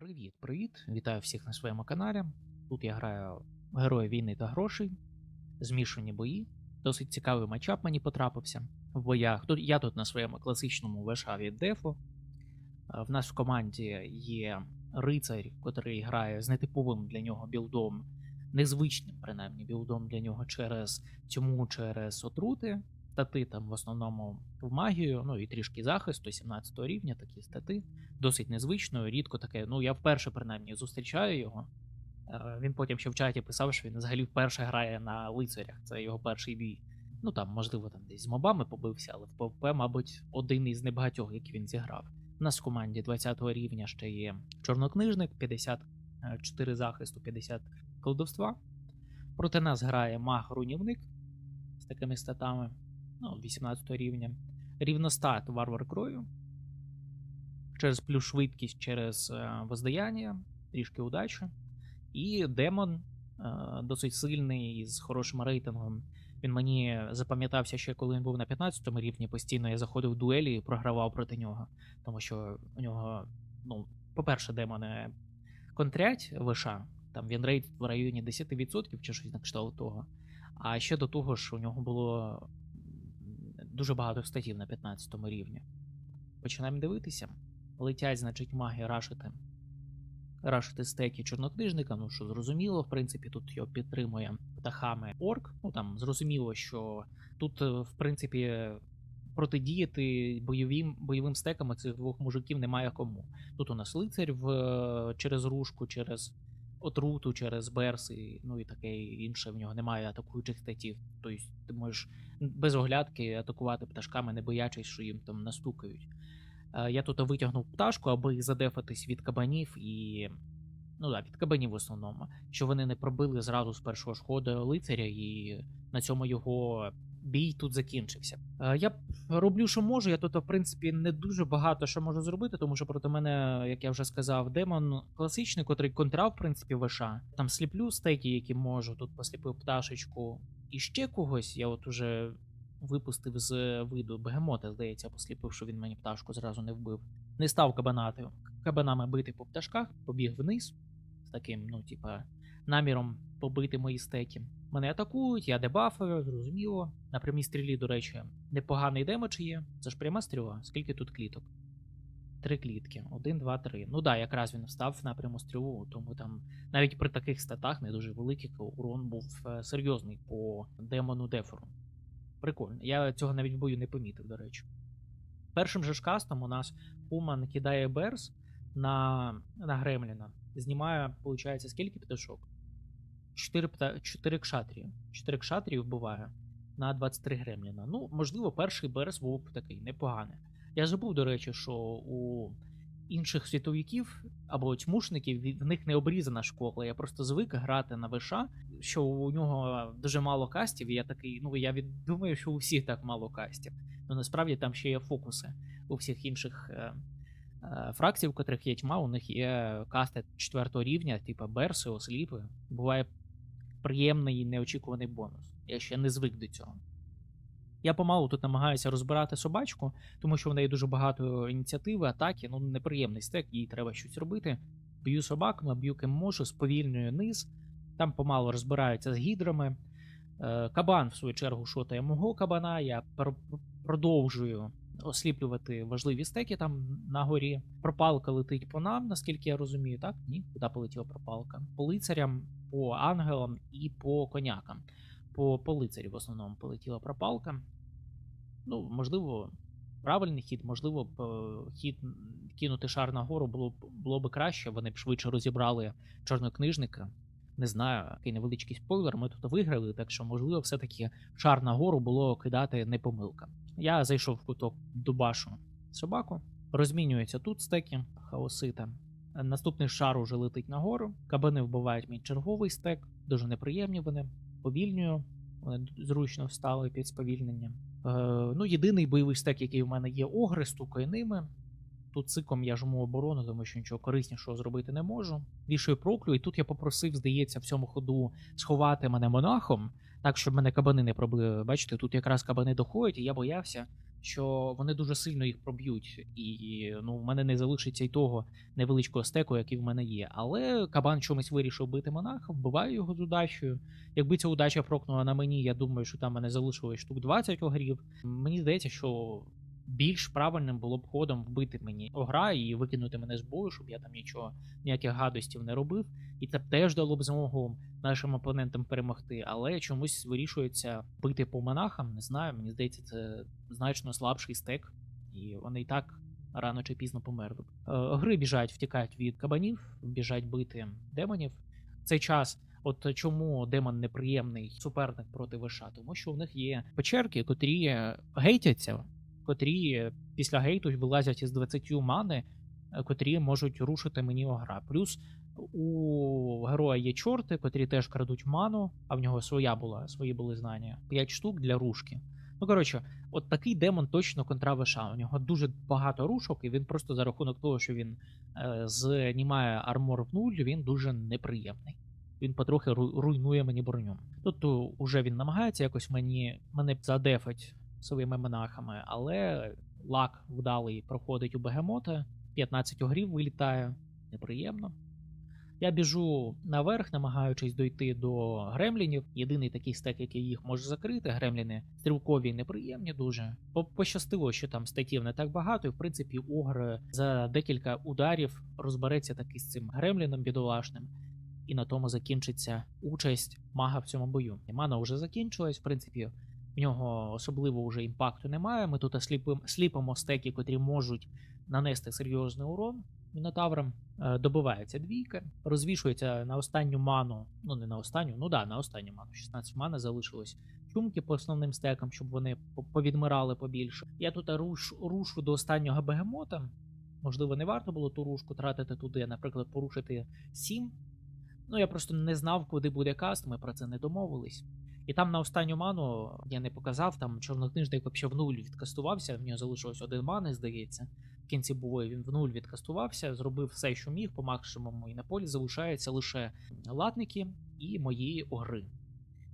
Привіт, привіт! Вітаю всіх на своєму каналі. Тут я граю Герої війни та грошей, змішані бої. Досить цікавий матчап мені потрапився в боях. Тут я тут на своєму класичному ВШ від Дефу. Е, В нас в команді є рицар, котрий грає з нетиповим для нього білдом, незвичним, принаймні, білдом для нього через тьму, через отрути. Стати там в основному в магію, ну і трішки захисту 17 рівня, такі стати досить незвично, рідко таке. Ну, я вперше принаймні зустрічаю його. Е, Він потім ще в чаті писав, що він взагалі вперше грає на лицарях. Це його перший бій. Ну там, можливо, там десь з мобами побився, але в ПВП, мабуть, один із небагатьох, які він зіграв. У нас в команді 20 рівня ще є чорнокнижник, 54 захисту, 50 колдовства. Проти нас грає маг-руйнівник з такими статами. Ну, 18 рівня. Рівностат варвар крою через плюс швидкість, через е, воздаяння, трішки удачі. І демон е, досить сильний з хорошим рейтингом. Він мені запам'ятався ще коли він був на 15 рівні. Постійно я заходив в дуелі і програвав проти нього. Тому що у нього, ну, по-перше, демони контрять ВШ, там він рейд в районі 10% чи щось на кшталт того. А ще до того ж, у нього було дуже багато статів на 15 рівні. Починаємо дивитися летять, значить, маги рашити. Рашити стеки чорнокнижника, ну що зрозуміло, в принципі, тут його підтримує птахами орк. Ну там зрозуміло, що тут, е, в принципі, протидіяти бойовим, бойовим стекам цих двох мужиків немає кому. Тут у нас лицар в, е, через ружку, через отруту, через берси, ну і таке інше. В нього немає атакуючих статів. Тобто ти можеш без оглядки атакувати пташками, не боячись, що їм там настукають. Е, Я тут витягнув пташку, аби задефатись від кабанів і. Ну так, від кабанів в основному. Що вони не пробили зразу з першого ж ходу лицаря, і на цьому його бій тут закінчився. Е, Я роблю, що можу. Я тут, в принципі, не дуже багато що можу зробити, тому що проти мене, як я вже сказав, демон класичний, котрий контрав, в принципі, ВШ. Там сліплю стеки, які можу. Тут посліпив пташечку і ще когось. Я от уже випустив з виду бегемота, здається, посліпив, що він мені пташку зразу не вбив. Не став кабанати, кабанами бити по пташках, побіг вниз з таким, ну, типа, наміром побити мої стеки. Мене атакують, я дебафую, зрозуміло. На прямій стрілі, до речі, непоганий демедж є. Це ж пряма стріла. Скільки тут кліток? Три клітки. Один, два, три. Ну да, якраз він встав на пряму стрілу, тому там навіть при таких статах не дуже великий урон був е, серйозний по демону Дефору. Прикольно. Я цього навіть в бою не помітив, до речі. Першим же ж кастом у нас Хуман кидає Берс на, на Гремліна. Знімає, виходить, скільки пташок? 4, пта... 4 кшатрії. 4 кшатрії вбиває на 23 Гремліна. Ну, можливо, перший Берс був такий непоганий. Я забув, до речі, що у інших світовиків або тьмушників в них не обрізана школа. Я просто звик грати на ВШ, що у нього дуже мало кастів, і я такий, ну я від... думаю, що у всіх так мало кастів. Ну насправді там ще є фокуси у всіх інших е, е, фракцій, у котрих є тьма, у них є касти четвертого рівня, типу берси, осліпи. Буває приємний і неочікуваний бонус. Я ще не звик до цього. Я помалу тут намагаюся розбирати собачку, тому що в неї дуже багато ініціативи, атаки, ну неприємний стек, їй треба щось робити. Б'ю собаками, б'ю ким можу, сповільнюю низ. Там помалу розбираються з гідрами. Е, Кабан, в свою чергу, шотає мого кабана. Я продовжую осліплювати важливі стеки там на горі. Пропалка летить по нам, наскільки я розумію, так? Ні? Куди полетіла пропалка? По лицарям, по ангелам і по конякам. По, по лицарі в основному полетіла пропалка. Ну, можливо, правильний хід, можливо, е, хід кинути шар нагору було було б краще. Вони б швидше розібрали чорнокнижника. Не знаю, який невеличкий спойлер. Ми тут виграли, так що, можливо, все-таки шар нагору було кидати не помилка. Я зайшов в куток дубашу собаку, розмінюються тут стеки, хаосита. Наступний шар уже летить нагору. Кабани вбивають мій черговий стек, дуже неприємні вони. Повільнюю, вони зручно встали під сповільненням. Е, ну, єдиний бойовий стек, який в мене є, огри, стукаю ними. Тут циком я жму оборону, тому що нічого кориснішого зробити не можу. Вішаю проклю, і тут я попросив, здається, в цьому ходу сховати мене монахом, так, щоб мене кабани не пробили. Бачите, тут якраз кабани доходять, і я боявся, що вони дуже сильно їх проб'ють, і ну, в мене не залишиться й того невеличкого стеку, який в мене є. Але кабан чомусь вирішив бити монаха, вбиваю його з удачею. Якби ця удача прокнула на мені, я думаю, що там мене залишилось штук 20 огрів. Мені здається, що більш правильним було б ходом вбити мені огра і викинути мене з бою, щоб я там нічого, ніяких гадостів не робив. І це б теж дало б змогу нашим опонентам перемогти, але чомусь вирішується бити по монахам. Не знаю, мені здається, це значно слабший стек, і вони і так рано чи пізно померли. Е, Гри біжать, втікають від кабанів, біжать бити демонів. Цей час. От чому демон неприємний суперник проти ВШ? Тому що в них є печерки, котрі гейтяться, котрі після гейту вилазять із 20 мани, е, котрі можуть рушити мені огра. Плюс у героя є чорти, котрі теж крадуть ману, а в нього своя була, свої були знання. 5 штук для рушки. Ну, коротше, от такий демон точно контра ВШ. У нього дуже багато рушок, і він просто за рахунок того, що він е, знімає армор в нуль, він дуже неприємний. Він потрохи руйнує мені броню. Тут уже він намагається якось мені мене задефать своїми монахами, але лак вдалий проходить у бегемота, 15 огрів вилітає, неприємно. Я біжу наверх, намагаючись дойти до гремлінів. Єдиний такий стек, який їх може закрити. Гремліни стрілкові неприємні дуже. Пощастило, що там стеків не так багато, і в принципі огр за декілька ударів розбереться таки з цим гремліном бідолашним. І на тому закінчиться участь мага в цьому бою. Мана вже закінчилась, в принципі, в нього особливо вже імпакту немає. Ми тут сліпимо, сліпимо стеки, котрі можуть нанести серйозний урон мінотаврам. Е, Добивається двійка, розвішується на останню ману. Ну не на останню, ну да, на останню ману. 16 мани залишилось. Чумки по основним стекам, щоб вони повідмирали побільше. Я тут руш, рушу до останнього бегемота. Можливо, не варто було ту рушку тратити туди, наприклад, порушити 7. Ну, я просто не знав, куди буде каст, ми про це не домовились. І там на останню ману я не показав, там чорнокнижник взагалі в нуль відкастувався, в нього залишилось один мани, здається. В кінці бою він в нуль відкастувався, зробив все, що міг по максимуму, і на полі залишаються лише латники і мої огри.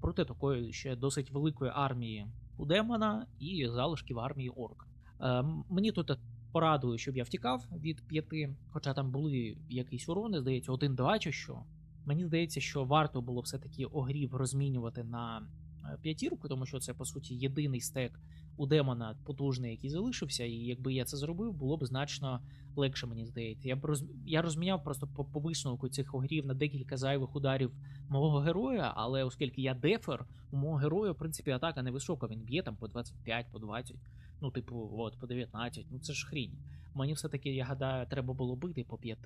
Проти такої ще досить великої армії у демона і залишків армії орка. Е, мені тут порадили, щоб я втікав від п'яти, хоча там були якісь урони, здається, один-два чи що. Мені здається, що варто було все-таки огрів розмінювати на е, п'ятірку, тому що це по суті єдиний стек у демона потужний, який залишився, і якби я це зробив, було б значно легше, мені здається. Я б роз... я розміняв просто по, висновку цих огрів на декілька зайвих ударів мого героя, але оскільки я дефер, у мого героя, в принципі, атака невисока, він б'є там по 25, по 20, ну, типу, от, по 19, ну це ж хрінь. Мені все-таки, я гадаю, треба було бити по 5,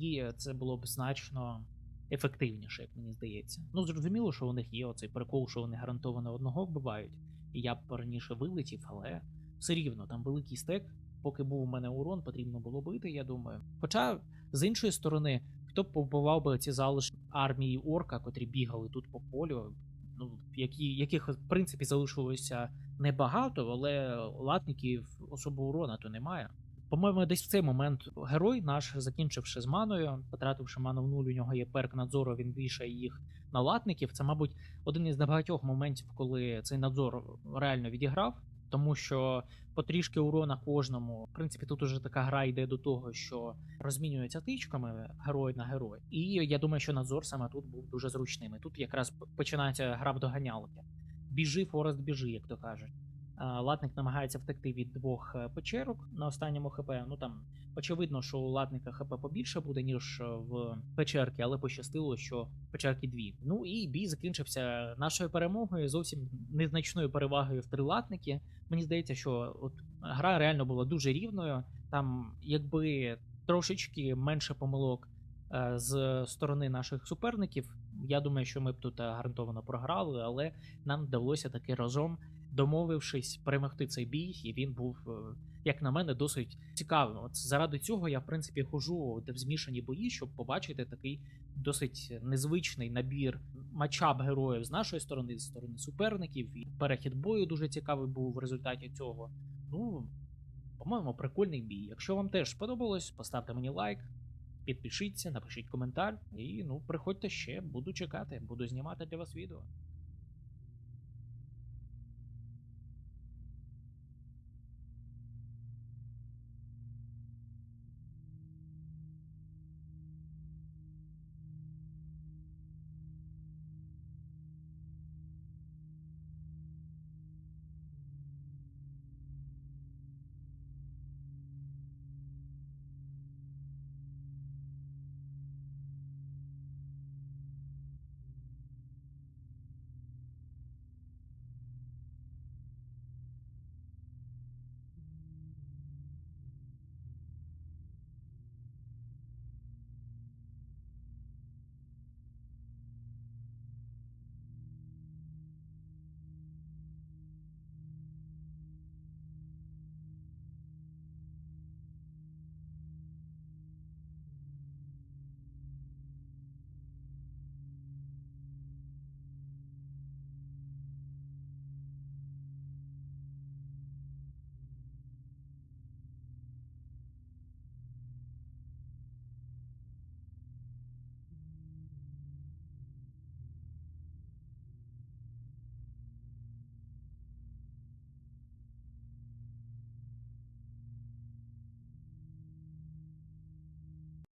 і це було б значно ефективніше, як мені здається. Ну, зрозуміло, що у них є оцей прикол, що вони гарантовано одного вбивають. І я б раніше вилетів, але все рівно там великий стек. Поки був у мене урон, потрібно було бити, я думаю. Хоча, з іншої сторони, хто б побивав би ці залишки армії орка, котрі бігали тут по полю, ну, які, яких, в принципі, залишилося небагато, але латників особо урона то немає. По-моєму, десь в цей момент герой наш, закінчивши з маною, потративши ману в нуль, у нього є перк надзору, він вішає їх на латників. Це, мабуть, один із небагатьох моментів, коли цей надзор реально відіграв, тому що потрішки урона кожному. В принципі, тут уже така гра йде до того, що розмінюються тичками герой на герой. І я думаю, що надзор саме тут був дуже зручним. І тут якраз починається гра в доганялки. Біжи, Форест, біжи, як то кажуть. Латник намагається втекти від двох е, печерок на останньому ХП. Ну там очевидно, що у латника ХП побільше буде, ніж е, в печерки, але пощастило, що печерки дві. Ну і бій закінчився нашою перемогою, зовсім незначною перевагою в три латники. Мені здається, що от гра реально була дуже рівною. Там, якби трошечки менше помилок е, з сторони наших суперників, я думаю, що ми б тут гарантовано програли, але нам вдалося таки разом домовившись перемогти цей бій, і він був, е, як на мене, досить цікавим. От заради цього я, в принципі, хожу в змішані бої, щоб побачити такий досить незвичний набір матчап героїв з нашої сторони, з сторони суперників. І перехід бою дуже цікавий був в результаті цього. Ну, по-моєму, прикольний бій. Якщо вам теж сподобалось, поставте мені лайк, підпишіться, напишіть коментар і ну приходьте ще, буду чекати, буду знімати для вас відео.